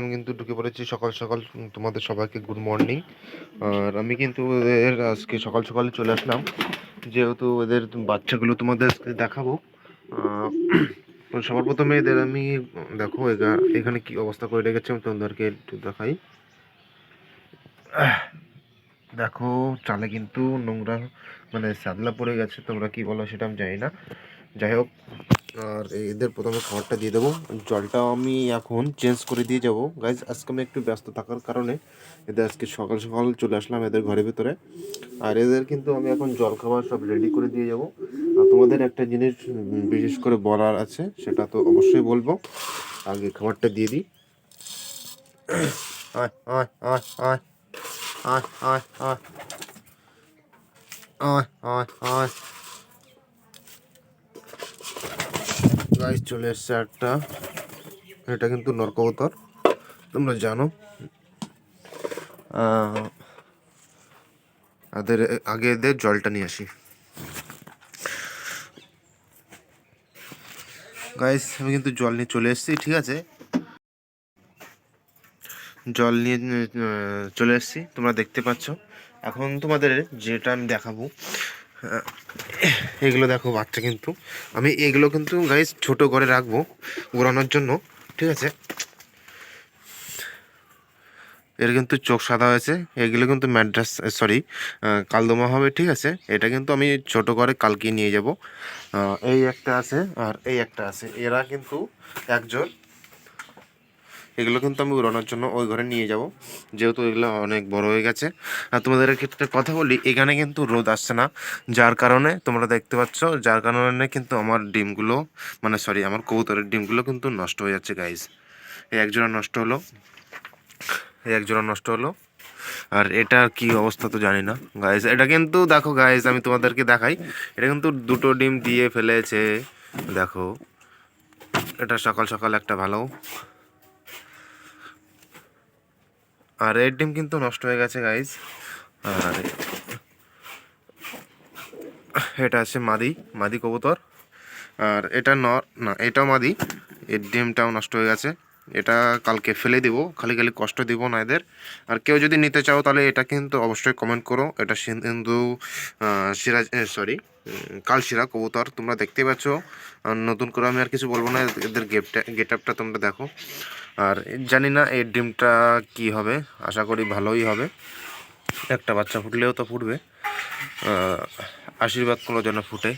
আমি কিন্তু ঢুকে পড়েছি সকাল সকাল তোমাদের সবাইকে গুড মর্নিং আর আমি কিন্তু ওদের আজকে সকাল সকালে চলে আসলাম। যেহেতু ওদের বাচ্চাগুলো তোমাদের আজকে দেখাবো সবার প্রথমে এদের আমি, দেখো এখানে কি অবস্থা করে রেখেছি আমি তোমাদেরকে একটু দেখাই। দেখো, চালে কিন্তু নোংরা মানে স্যাদলা পড়ে গেছে, তোমরা কি বলো সেটা আমি জানি না। যাই হোক আর এদের প্রথমে খাবারটা দিয়ে দেবো। জলটা আমি এখন চেঞ্জ করে দিয়ে যাব। গাইজ আজকে আমি একটু ব্যস্ত থাকার কারণে এদের আজকে সকাল সকাল চলে আসলাম এদের ঘরের ভিতরে। আর এদের কিন্তু আমি এখন জল খাবার সব রেডি করে দিয়ে যাব। আর তোমাদের একটা জিনিস বিশেষ করে বলার আছে, সেটা তো অবশ্যই বলব। আগে খাবারটা দিয়ে দিই। আয় আয় আয় আয় আয় আয় আয় আয়। গাইস চলে এসছে একটা এটা কিন্তু নরকবতর তোমরা জানো। এদের আগে এদের জলটা নিয়ে আসি। গাইস আমি কিন্তু জল নিয়ে চলে এসেছি, ঠিক আছে? জল নিয়ে চলে এসেছি, তোমরা দেখতে পাচ্ছ। এখন তোমাদের যেটা আমি দেখাবো এগুলো দেখো বাচ্চা কিন্তু। আমি এগুলো কিন্তু গাইস ছোট করে রাখব উড়ানোর জন্য, ঠিক আছে? এর কিন্তু চোখ সাদা হয়েছে। এগুলো কিন্তু ম্যাড্রাস সরি কালদমা হবে, ঠিক আছে? এটা কিন্তু আমি ছোট করে কালকে নিয়ে যাব। এই একটা আছে আর এই একটা আছে। এরা কিন্তু একজন এগুলো কিন্তু আমি উড়ানোর জন্য ওই ঘরে নিয়ে যাব। যেহেতু এগুলো অনেক বড় হয়ে গেছে। আর তোমাদের ক্ষেত্রে কথা বলি, এখানে কিন্তু রোদ আসছে না। যার কারণে তোমরা দেখতে পাচ্ছ, যার কারণে কিন্তু আমার ডিমগুলো মানে সরি আমার কবুতরের ডিমগুলো কিন্তু নষ্ট হয়ে যাচ্ছে গাইজ এই একজোড়া নষ্ট হলো। এই একজোড়া নষ্ট হলো। আর এটার কি অবস্থা তো জানি না গাইজ এটা কিন্তু, দেখো গাইজ আমি তোমাদেরকে দেখাই। এটা কিন্তু দুটো ডিম দিয়ে ফেলেছে। দেখো, এটা সকাল সকাল একটা ভালো। আর রেড ডিম কিন্তু নষ্ট হয়ে গেছে গাইজ আর এটা আছে মাদি মাদি কবুতর। আর এটা নর না, এটাও মাদি। এর ডিমটাও নষ্ট হয়ে গেছে। এটা কালকে ফেলে দিব খালি খালি কষ্ট দিব না এদের। আর কেউ যদি নিতে চাও তাহলে এটা কিন্তু অবশ্যই কমেন্ট করো। এটা আহ, সিরাজ সরি কালশিরা কবুতর তোমরা দেখতে পাচ্ছ। আর নতুন করে আমি আর কিছু বলব না এদের গেটটা গেট আপটা তোমরা দেখো। আর জানি না এই ডিমটা কি হবে আশা করি ভালোই হবে। একটা বাচ্চা ফুটলেও তো ফুটবে। আশীর্বাদ করো যেন ফুটে।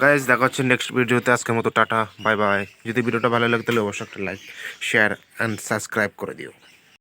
গাইজ দেখা হচ্ছে নেক্সট ভিডিওতে আজকের মতো টাটা বাই বাই যদি ভিডিওটা ভালো লাগে, তাহলে অবশ্যই একটা লাইক শেয়ার অ্যান্ড সাবস্ক্রাইব করে দিও।